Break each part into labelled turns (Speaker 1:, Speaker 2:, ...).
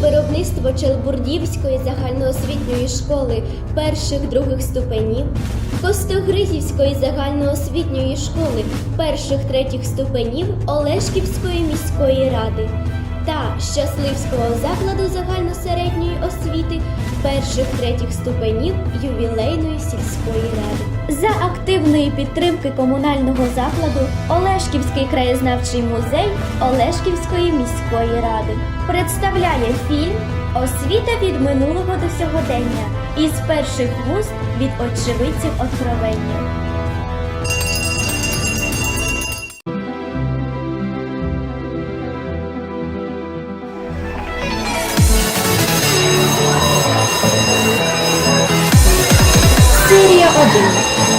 Speaker 1: виробництво Челбурдівської загальноосвітньої школи перших других ступенів, Костогризівської загальноосвітньої школи перших третіх ступенів Олешківської міської ради та Щасливського закладу загальносередньої освіти перших третіх ступенів ювілейної сільської ради. За активної підтримки комунального закладу Олешківський краєзнавчий музей Олешківської міської ради представляє фільм Освіта від минулого до сьогодення із перших вуст від очевидців откровення.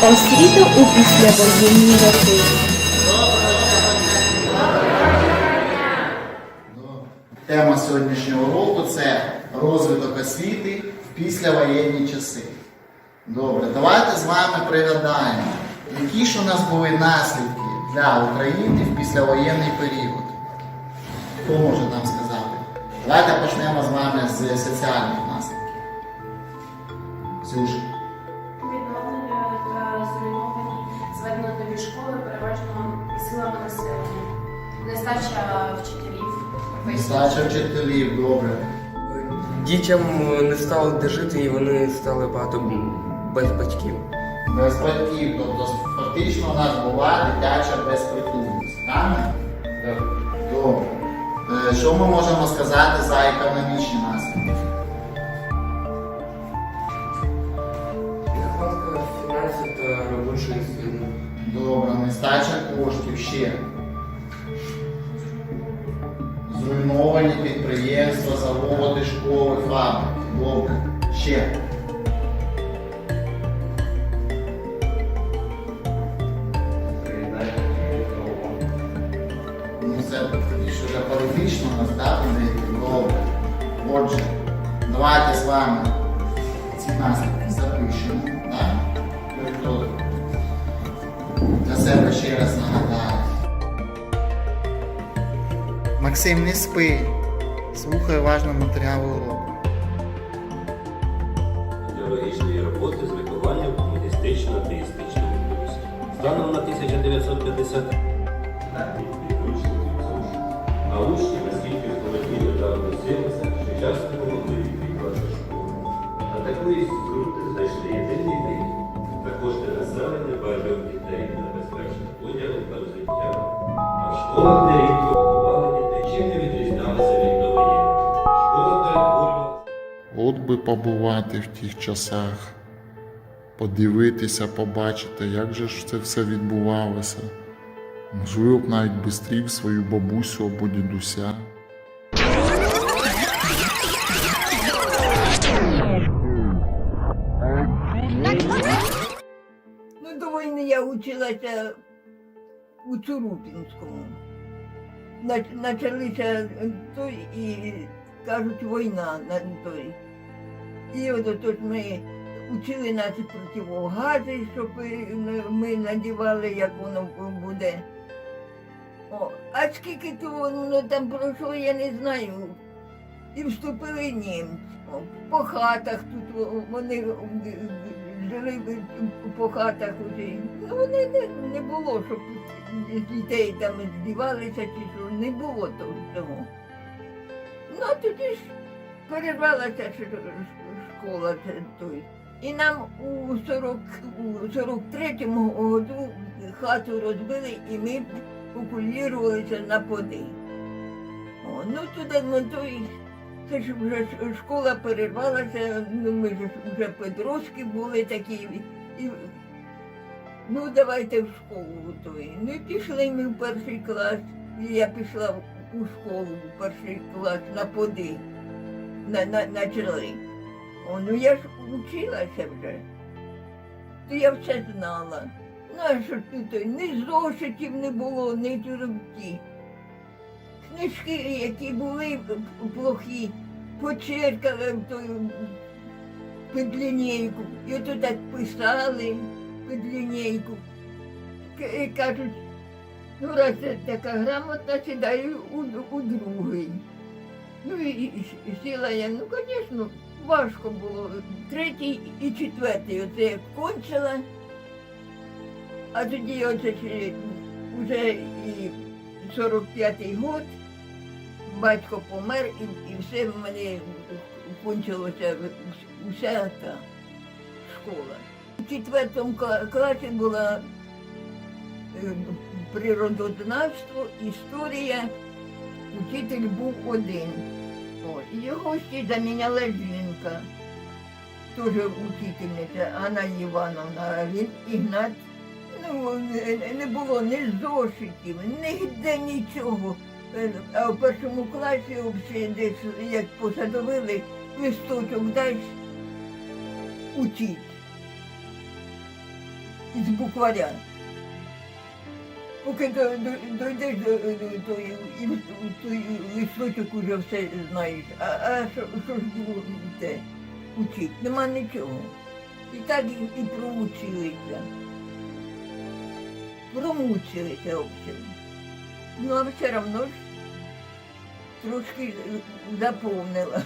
Speaker 1: Освіта у післявоєнні роки.
Speaker 2: Тема сьогоднішнього уроку це розвиток освіти в післявоєнні часи. Добре, давайте з вами пригадаємо, які ж у нас були наслідки для України в післявоєнний період. Хто може нам сказати? Давайте почнемо з вами з соціальних наслідків. Ксюша.
Speaker 3: Нестача вчителів.
Speaker 2: Нестача вчителів, добре.
Speaker 4: Дітям не стало де жити і вони стали багато без батьків.
Speaker 2: Без батьків, тобто фактично у нас була дитяча безпритульність. Правильно? Добре. Е, Що ми можемо сказати за економічні наслідки?
Speaker 4: Нехватка фінансів та робочої сили.
Speaker 2: Добре, нестача коштів ще. Зруйновані підприємства, заводи, школи, фабрики. Добре. Ще. Максим, не спи. Слухай уважно матеріал уроку.
Speaker 5: ідеологічної роботи з вихованням комуністично-атеїстичного курсу. Станом на 1950 підручників ЗУШ. А учні наскільки автомобілі та носилися, що часто могли відвідувати школу. На такої групи знайшли єдиний вихід. Також для населення бажав дітей небезпечних поділів та життя.
Speaker 6: Би побувати в тих часах, подивитися, побачити, як же ж це все відбувалося. Можливо б навіть бистрів свою бабусю або дідуся.
Speaker 7: Ну, до війни я училася у Цурупінському. Почалися е, той і кажуть, війна на той. І от отож ми учили нас противогази, щоб ми надівали, як воно буде. О, а скільки то воно там пройшло, я не знаю. І вступили німці. По хатах тут вони жили по хатах уже. Ну вони не, не було, щоб дітей там здівалися чи що, не було того. Ну а тоді ж перервалася школа той. І нам у 40, у 43-му году хату розбили і ми окулірувалися на поди. О, ну туди, ну той, це ж вже школа перервалася, ну ми ж вже підростки були такі. І, ну давайте в школу той. Ну і пішли ми в перший клас. І я пішла у школу в перший клас на поди. На, на, на чоли. Ну я ж училася вже. То я все знала. Ну, що тут ні зошитів не було, ні тюрмки. Книжки, які були плохі, почеркали під лінійку. І ото так писали під лінійку. І Кажуть, ну раз це така грамотна, сідай у, у другий. Ну і сіла я, ну, звісно, важко було. Третій і четвертий оце як кончила. А тоді оце вже і 45-й год, батько помер і, і все в мене кончилося вся та школа. У четвертому класі була е, природознавство, історія. Учитель був один. О, його ще заміняла жінка, теж учительниця Анна Івановна, він Ігнат. Ну, не- було ні зошитів, нігде нічого. А в першому класі взагалі десь як посадовили, листочок дай учить. Із букваря. Поки до, до, дойдеш до, тої, в- в листочок уже все знаєш. А, що, ж було те? Нема нічого. І так і, проучилися. Промучилися общем. Ну, а все одно ж трошки е, заповнила.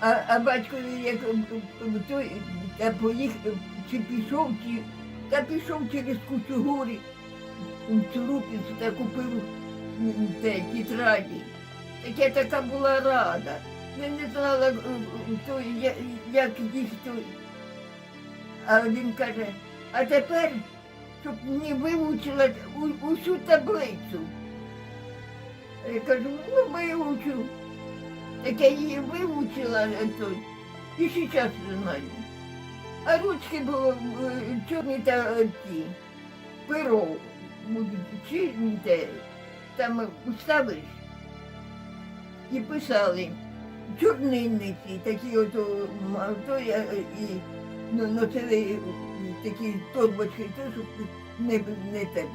Speaker 7: А, а батькові як е, той та поїхав, чи пішов, чи та пішов через кучугурі у Цурупінцю та купив те тетраді. Так я така була рада. Я не знала, то, як їх. А він каже, а тепер, щоб не вивчила усю таблицю. Я кажу, ну вивчу. Так я її вивчила е, то, і зараз знаю. А ручки були е, чорні та ті, перо, чи там ставиш і писали чорнильниці, такі ото, м, то я і ну, носили такі торбочки, то, щоб не, не тебе,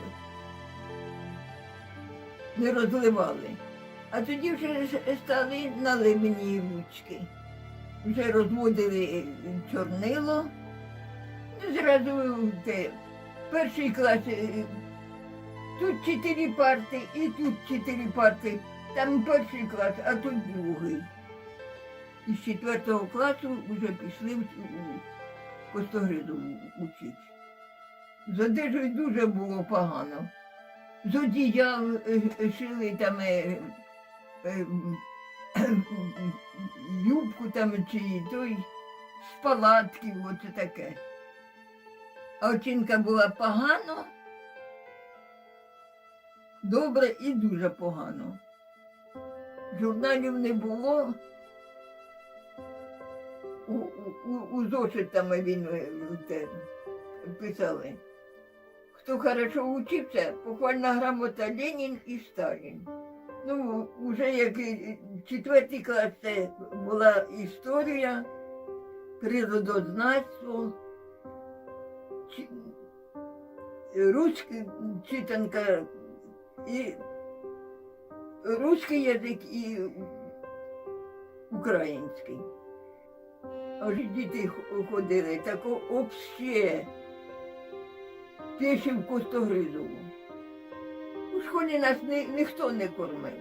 Speaker 7: не розливали. А тоді вже стали наливні ручки. Вже розводили чорнило. Ну, зразу те, перший клас, е, тут чотири парти і тут чотири парти. Там перший клас, а тут другий. І з четвертого класу вже пішли в, Костогриду учити. З одежею дуже було погано. З одіял е, е, шили там е, юбку там чи той з палатків, оце таке. А оцінка була погано, добре і дуже погано. Журналів не було. У, у, у- зошитами він е, те, писали. Хто хорошо учився, похвальна грамота Ленін і Сталін. Ну, вже як четвертий клас це була історія, природознавство, руська читанка і русський язик і український. Аж діти ходили, так взагалі пішим Костогризову. У школі нас ні, ніхто не кормив.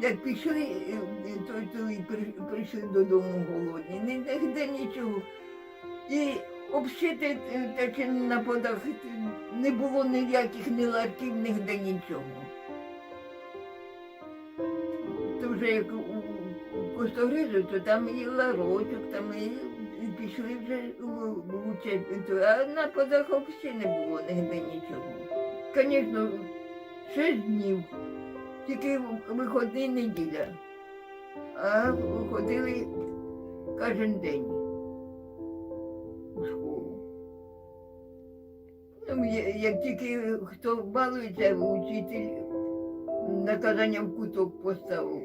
Speaker 7: Як пішли, е, то, то і прийшли додому голодні, ні, нігде нічого. І обшити таки на подах е, не було ніяких ні ларків, нігде нічого. То вже як у, у Костогризу, то там і ларочок, там і, пішли вже у, у а на подах взагалі не було нігде нічого. Звісно, шість днів, тільки виходний неділя, а ходили кожен день у школу. Ну, як тільки хто балується, учитель наказання в куток поставив.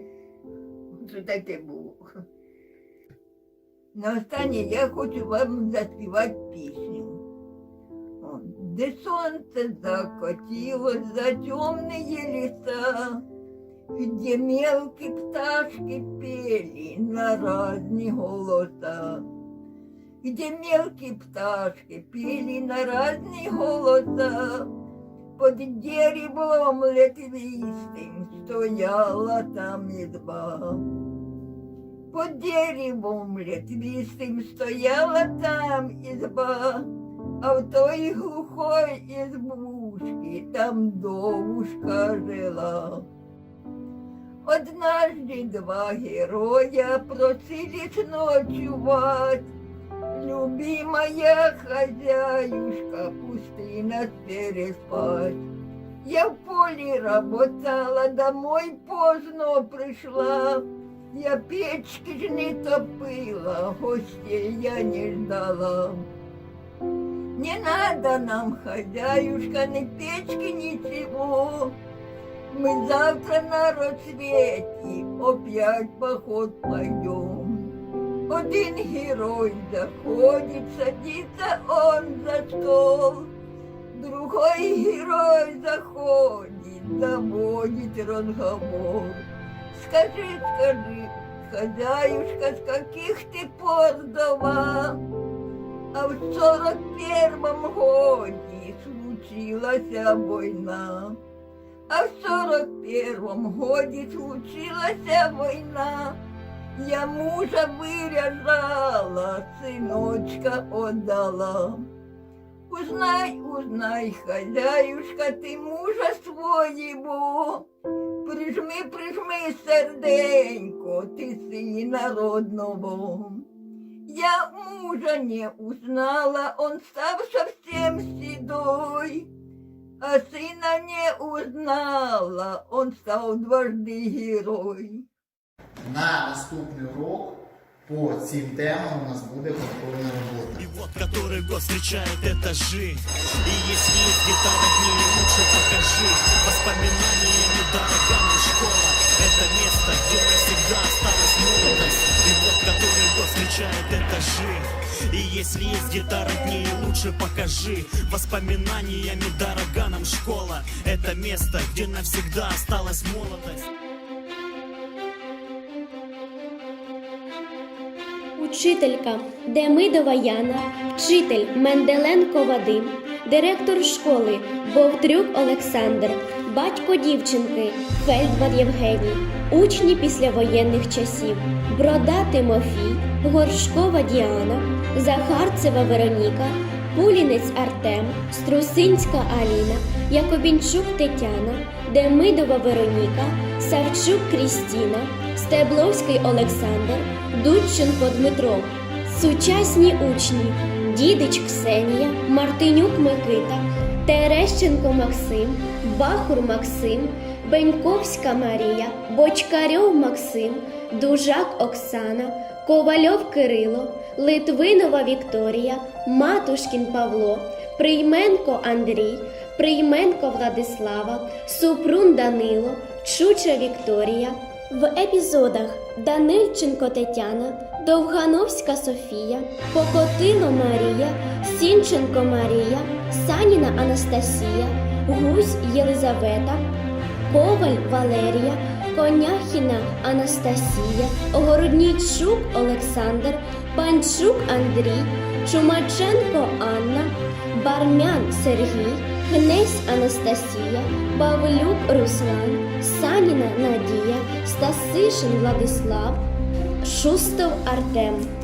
Speaker 7: Це таке було. На останнє я хочу вам заспівати пісню. Де сонце закатилось за темные леса, Где мелкие пташки пели на разные голоса. Где мелкие пташки пели на разные голоса, Под деревом ветвистым стояла там изба. Под деревом ветвистым стояла там изба, а в той глухой избушке там довушка жила. Однажды два героя просились ночевать. Любимая хозяюшка, пусти нас переспать. Я в поле работала, домой поздно пришла. Я печки ж не топила, гостей я не ждала. Не надо нам, хозяюшка, ни печки, ничего. Мы завтра на рассвете опять поход пойдем. Один герой заходит, садится он за стол. Другой герой заходит, заводит разговор. Скажи, скажи, хозяюшка, с каких ты пор дома? А в сорок первом годе случилась война. А в сорок первом годе случилась война. Я мужа выряжала, сыночка отдала. Узнай, узнай, хозяюшка, ты мужа своего. Прижми, прижми серденько, ты сына родного. Я мужа не узнала, он стал совсем седой. А сына не узнала, он стал дважды герой.
Speaker 2: На наступний урок по цим темам у нас буде контрольна робота.
Speaker 8: И вот который год встречает этажи И если есть гитара в лучше покажи. Воспоминаниями дорога нам школа. Это место, где навсегда осталась молодость. И вот который год встречает этажи И если есть гитара в ней, лучше покажи. Воспоминаниями дорога нам школа. Это место, где навсегда осталась молодость
Speaker 1: Учителька Демидова Яна, вчитель Менделенко Вадим, директор школи Бовтрюк Олександр, батько дівчинки Фельдман Євгеній, учні післявоєнних часів, Брода Тимофій, Горшкова Діана, Захарцева Вероніка, Пулінець Артем, Струсинська Аліна, Якобінчук Тетяна, Демидова Вероніка, Савчук Крістіна, Стебловський Олександр, Дудченко Дмитро. Сучасні учні Дідич Ксенія, Мартинюк Микита, Терещенко Максим, Бахур Максим, Беньковська Марія, Бочкарьов Максим, Дужак Оксана, Ковальов Кирило, Литвинова Вікторія, Матушкін Павло, Прийменко Андрій, Прийменко Владислава, Супрун Данило, Чуча Вікторія. В епізодах Данильченко Тетяна, Довгановська Софія, Покотило Марія, Сінченко Марія, Саніна Анастасія, Гусь Єлизавета, Коваль Валерія, Коняхіна Анастасія, Огороднійчук Олександр, Панчук Андрій, Чумаченко Анна, Бармян Сергій, Князь Анастасія, Павлюк Руслан, Саніна Надія, Стасишин Владислав, Шустов Артем.